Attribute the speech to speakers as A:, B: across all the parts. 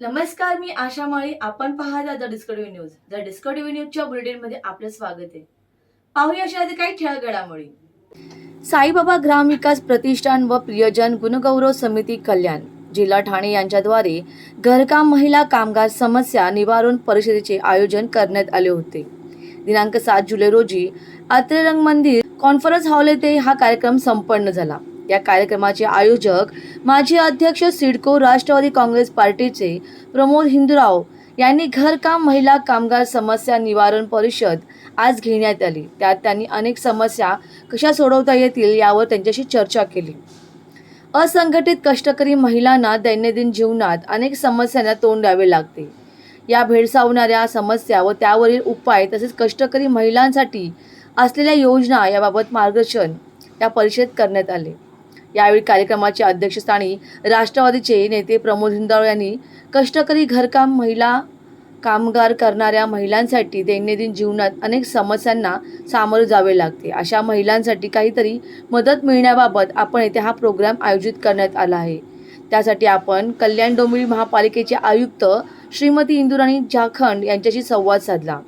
A: नमस्कार मी आशा माळी. आपण पाहता the Discovery news. The Discovery न्यूजच्या बुलेटिनमध्ये आपलं स्वागत आहे. पाहूया अशा काही ठळक घडामोडी साईबाबा ग्रामविकास प्रतिष्ठान व प्रियजन गुणगौरव समिती कल्याण. जिल्हा ठाणे यांच्याद्वारे घरकाम महिला कामगार समस्या निवारण परिषदेचे आयोजन करण्यात आले होते. दिनांक सात जुलै रोजी अत्रेरंग मंदिर कॉन्फरन्स हॉल येथे हा कार्यक्रम संपन्न झाला. या कार्यक्रमाचे आयोजक माजी अध्यक्ष सिडको राष्ट्रवादी काँग्रेस पार्टीचे प्रमोद हिंदुराव यांनी घरकाम महिला कामगार समस्या निवारण परिषद आज घेण्यात आली. त्यात त्यांनी अनेक समस्या कशा सोडवता येतील यावर त्यांच्याशी चर्चा केली. असंघटित कष्टकरी महिलांना दैनंदिन जीवनात अनेक समस्यांना तोंड द्यावे लागते. या भेडसावणाऱ्या समस्या व त्यावरील उपाय तसेच कष्टकरी महिलांसाठी असलेल्या योजना याबाबत मार्गदर्शन या परिषदेत करण्यात आले. यावेळी कार्यक्रमाच्या अध्यक्षस्थानी राष्ट्रवादीचे नेते प्रमोद हिंदाळ यांनी कष्टकरी घरकाम महिला कामगार करणाऱ्या महिलांसाठी दैनंदिन जीवनात अनेक समस्यांना सामोरे जावे लागते. अशा महिलांसाठी काहीतरी मदत मिळण्याबाबत आपण येथे हा प्रोग्राम आयोजित करण्यात आला आहे. त्यासाठी आपण कल्याण डोंबिवली महापालिकेचे आयुक्त श्रीमती इंदुराणी जाखंड यांच्याशी संवाद साधला.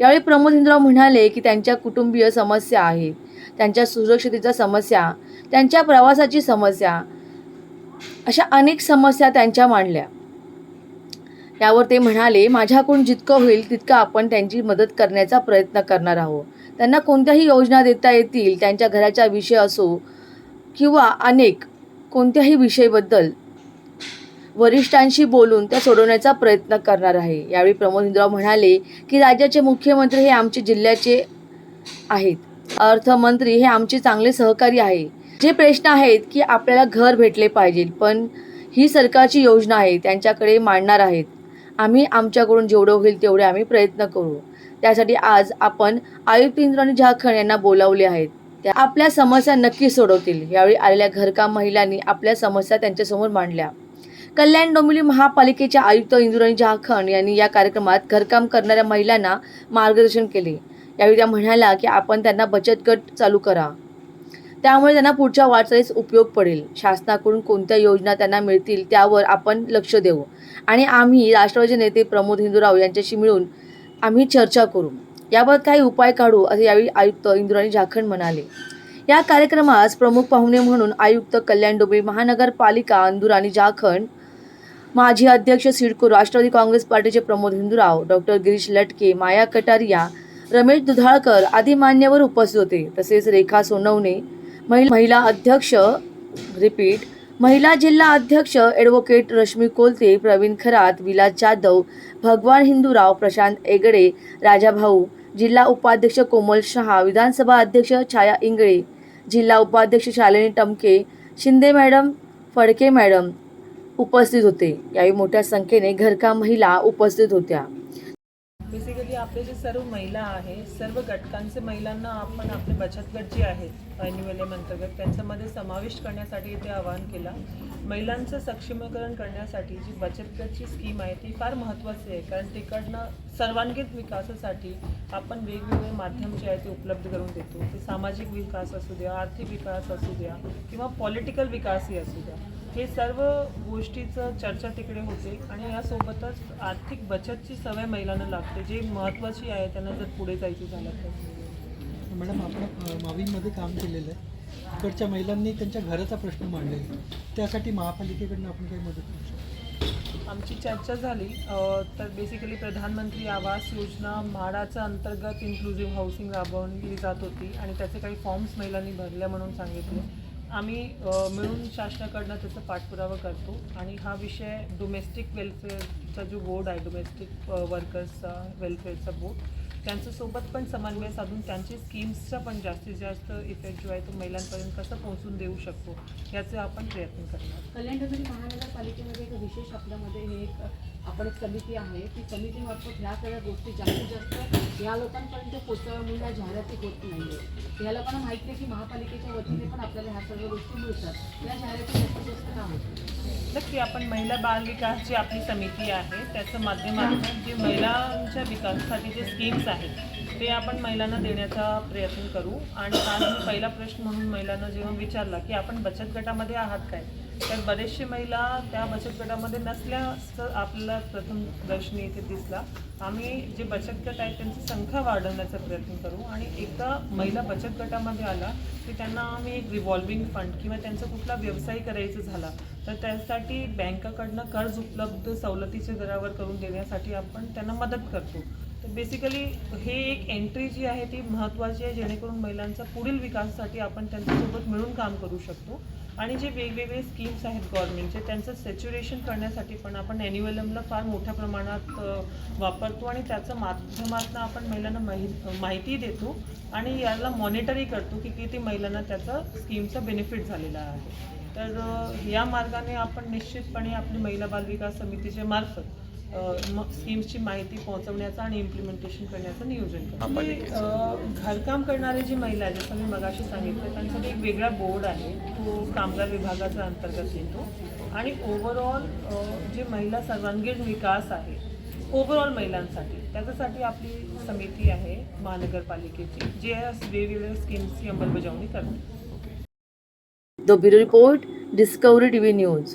A: यावेळी प्रमोद हिंदराव म्हणाले की त्यांच्या कुटुंबीय समस्या आहेत. त्यांच्या सुरक्षितेच्या समस्या त्यांच्या प्रवासाची समस्या अशा अनेक समस्या त्यांच्या मांडल्या. यावर ते म्हणाले माझ्याकडून जितकं होईल तितकं आपण त्यांची मदत करण्याचा प्रयत्न करणार आहोत. त्यांना कोणत्याही योजना देता येतील त्यांच्या घराचा विषय असो किंवा अनेक कोणत्याही विषयबद्दल वरिष्ठांशी बोलून त्या सोडवण्याचा प्रयत्न करणार आहे. यावेळी प्रमोद इंद्राव म्हणाले की राज्याचे मुख्यमंत्री हे आमचे जिल्ह्याचे आहेत. अर्थमंत्री हे आमचे चांगले सहकारी आहे जे प्रश्न आहेत की आपल्याला घर भेटले पाहिजे पण ही सरकारची योजना आहे त्यांच्याकडे मांडणार आहेत. आम्ही आमच्याकडून जेवढं होईल तेवढे आम्ही प्रयत्न करू. त्यासाठी आज आपण आयुक्त इंद्राणी झाखण यांना बोलावले आहेत. त्या आपल्या समस्या नक्की सोडवतील. यावेळी आलेल्या घरकाम महिलांनी आपल्या समस्या त्यांच्यासमोर मांडल्या. कल्याण डोंबिवली महापालिकेच्या आयुक्त इंदुराणी झाखण यांनी या कार्यक्रमात घरकाम करणाऱ्या महिलांना मार्गदर्शन केले. यावेळी त्या म्हणाल्या की आपण त्यांना बचत गट चालू करा. त्यामुळे त्यांना पुढच्या वाटचालीस उपयोग पडेल. शासनाकडून कोणत्या योजना त्यांना मिळतील त्यावर आपण लक्ष देऊ. आणि आम्ही राष्ट्रवादी नेते प्रमोद हिंदूराव यांच्याशी मिळून आम्ही चर्चा करू. याबाबत काही उपाय काढू असे यावेळी आयुक्त इंदुराणी झाखंड म्हणाले. या कार्यक्रमास प्रमुख पाहुणे म्हणून आयुक्त कल्याण डोबे महानगरपालिका इंदुराणी झाखंड माजी अध्यक्ष सिडको राष्ट्रवादी काँग्रेस पार्टीचे प्रमोद हिंदुराव डॉक्टर गिरीश लटके माया कटारिया रमेश दुधाळकर आदी मान्यवर उपस्थित होते. तसेच रेखा सोनवणे महिला महिला अध्यक्ष रिपीट महिला जिल्हा अध्यक्ष ॲडव्होकेट रश्मी कोलते प्रवीण खरात विलास जाधव भगवान हिंदूराव प्रशांत एगडे राजाभाऊ जिल्हा उपाध्यक्ष कोमल शहा विधानसभा अध्यक्ष छाया इंगळे जिल्हा उपाध्यक्ष शालिनी टमके शिंदे मॅडम फडके मॅडम उपस्थित होते. यावेळी मोठ्या संख्येने घरकाम महिला उपस्थित होत्या.
B: बेसिकली आपले जे सर्व महिला आहे सर्व घटकांचे महिलांना आपण आपले बचत गट जे आहेत ॲन्युअल अंतर्गत त्यांच्यामध्ये समाविष्ट करण्यासाठी इथे आवाहन केला. महिलांचं सक्षमीकरण करण्यासाठी जी बचत गटची स्कीम आहे ती फार महत्त्वाची आहे. कारण तिकडनं सर्वांगीण विकासासाठी आपण वेगवेगळे माध्यम जे आहे ते उपलब्ध करून देतो. ते सामाजिक विकास असू द्या आर्थिक विकास असू द्या किंवा पॉलिटिकल विकासही असू द्या. हे सर्व गोष्टीचं चर्चा तिकडे होते आणि यासोबतच आर्थिक बचतची सवय महिलांना लागते जी महत्त्वाची आहे त्यांना जर पुढे जायचं झालं तर.
C: मॅडम आपण मावीमध्ये काम केलेलं आहे. इकडच्या महिलांनी त्यांच्या घराचा प्रश्न मांडलेला. त्यासाठी महापालिकेकडनं आपण काही मदत करू शकतो.
B: आमची चर्चा झाली. तर बेसिकली प्रधानमंत्री आवास योजना म्हाडाच्या अंतर्गत इन्क्लुझिव्ह हाऊसिंग राबवली जात होती आणि त्याचे काही फॉर्म्स महिलांनी भरल्या म्हणून सांगितले. आम्ही मिळून शासनाकडनं त्याचा पाठपुरावा करतो. आणि हा विषय डोमेस्टिक वेलफेअरचा जो बोर्ड आहे डोमेस्टिक वर्कर्सचा वेलफेअरचा बोर्ड त्यांच्यासोबत पण समन्वय साधून त्यांची स्कीम्सचा पण जास्तीत जास्त इफेक्ट जो आहे तो महिलांपर्यंत कसं पोहोचून देऊ शकतो याचे आपण प्रयत्न करणार.
D: महापालिकेमध्ये एक विशेष आपल्यामध्ये हे एक आपण एक समिती आहे. ती समितीमार्फत ह्या सगळ्या गोष्टी जास्तीत जास्त या लोकांपर्यंत पोचवण्याला जाहिराती होत नाही आहे या लोकांना माहिती आहे की महापालिकेच्या वतीने पण आपल्याला ह्या सर्व गोष्टी मिळतात. या जाहिराती जास्तीत जास्त का
B: नक्की आपण महिला बाल विकासची आपली समिती आहे. त्याचं माध्यमातून जे महिलांच्या विकासासाठी जे स्कीम्स आहेत ते आपण महिलांना देण्याचा प्रयत्न करू. आणि आज मी पहिला प्रश्न म्हणून महिलांना जेव्हा विचारला की आपण बचत गटामध्ये आहात काय? तर बरेचशे महिला त्या बचत गटामध्ये नसल्याचं आपल्याला प्रथम दर्शनी इथे दिसला. आम्ही जे बचत गट आहेत त्यांची संख्या वाढवण्याचा प्रयत्न करू. आणि एकदा महिला बचत गटामध्ये आला की त्यांना आम्ही एक रिव्हॉल्विंग फंड किंवा त्यांचा कुठला व्यवसाय करायचा झाला तर त्यासाठी बँकाकडनं कर्ज उपलब्ध सवलतीच्या दरावर करून देण्यासाठी आपण त्यांना मदत करतो. तर बेसिकली हे एक एंट्री जी आहे ती महत्त्वाची आहे जेणेकरून महिलांचा पुढील विकासासाठी आपण त्यांच्यासोबत मिळून काम करू शकतो. आणि जे वेगवेगळे स्कीम्स आहेत गव्हर्नमेंटचे त्यांचं सॅच्युरेशन करण्यासाठी पण आपण ॲन्युअलमला फार मोठ्या प्रमाणात वापरतो आणि त्याचं माध्यमातून आपण महिलांना माहि माहिती देतो आणि याला मॉनिटरही करतो की किती महिलांना त्याचा स्कीमचा बेनिफिट झालेला आहे. तर या मार्गाने आपण निश्चितपणे आपली महिला बालविकास समितीच्या मार्फत स्कीम्सची माहिती पोहोचवण्याचं आणि इम्प्लिमेंटेशन करण्याचं नियोजन करतो. घरकाम करणारे जी महिला आहेत जसं मी मगाशी सांगितलं त्यांसाठी एक वेगळा बोर्ड आहे. तो कामगार विभागाच्या अंतर्गत येतो. आणि ओव्हरऑल जे महिला सर्वांगीण विकास आहे ओव्हरऑल महिलांसाठी त्याच्यासाठी आपली समिती आहे महानगरपालिकेची जे वेगवेगळ्या स्कीम्सची अंमलबजावणी करते.
A: The bureau report Discovery TV news